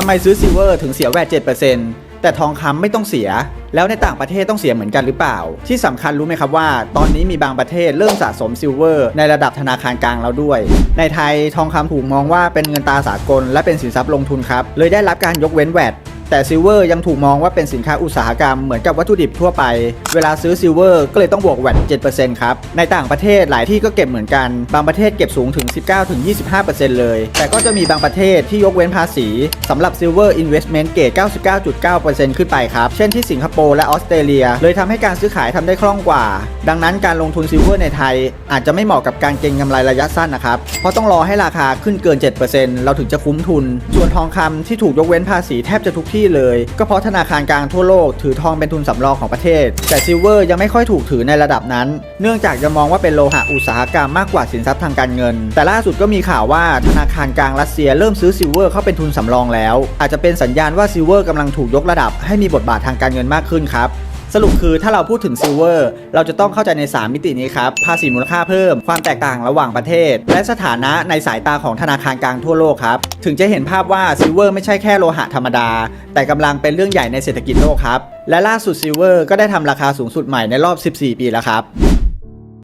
ทำไมซื้อซิลเวอร์ถึงเสียแวด7%แต่ทองคำไม่ต้องเสีย แล้วในต่างประเทศต้องเสียเหมือนกันหรือเปล่า ที่สำคัญรู้ไหมครับว่า ตอนนี้มีบางประเทศเริ่มสะสมซิลเวอร์ในระดับธนาคารกลางแล้วด้วย ในไทยทองคำถูกมองว่าเป็นเงินตาสากล และเป็นสินทรัพย์ลงทุนครับเลยได้รับการยกเว้นแวด แต่ซิลเวอร์ยังถูกมองว่าเป็นสินค้าอุตสาหกรรมเหมือนกับวัตถุดิบทั่วไป เวลาซื้อซิลเวอร์ก็เลยต้องบวกแวด7%ครับ ในต่างประเทศหลายที่ก็เก็บเหมือนกัน บางประเทศเก็บสูงถึง 19-25%เลย แต่ก็จะมีบางประเทศที่ยกเว้นภาษีสำหรับซิลเวอร์อินเวสท์เมนต์เกรด99.9%ขึ้นไปครับ เช่นที่สิงคโปร์และออสเตรเลีย เลยทำให้การซื้อขายทำได้คล่องกว่า ดังนั้นการลงทุนซิลเวอร์ในไทย อาจจะไม่เหมาะกับการเก็งกำไรระยะสั้นนะครับ เพราะต้องรอให้ราคาขึ้นเกิน 7%เราถึงจะคุ้มทุน ส่วนทองคำที่ถูกยกเว้นภาษีแทบจะทุกที่เลย ก็เพราะธนาคารกลางทั่วโลกถือทองเป็นทุนสำรองของประเทศ แต่ซิลเวอร์ยังไม่ค่อยถูกถือในระดับนั้น เนื่องจากจะมองว่าเป็นโลหะอุตสาหกรรมมากกว่าสินทรัพย์ทางการเงิน แต่ล่าสุดก็มีข่าวว่าธนาคารกลางรัสเซียเริ่มซื้อซิลเวอร์เข้าเป็นทุนสำรองแล้ว อาจจะเป็นสัญญาณว่าซิลเวอร์กำลังถูกยกระดับให้มีบทบาททางการเงินมากขึ้นครับ สรุปคือถ้าเราพูดถึงซิลเวอร์เราจะต้องเข้าใจใน 3 มิตินี้ครับ ภาษีมูลค่าเพิ่ม ความแตกต่างระหว่างประเทศ และสถานะในสายตาของธนาคารกลางทั่วโลกครับ ถึงจะเห็นภาพว่าซิลเวอร์ไม่ใช่แค่โลหะธรรมดา แต่กำลังเป็นเรื่องใหญ่ในเศรษฐกิจโลกครับ และล่าสุดซิลเวอร์ก็ได้ทำราคาสูงสุดใหม่ในรอบ 14 ปีแล้วครับ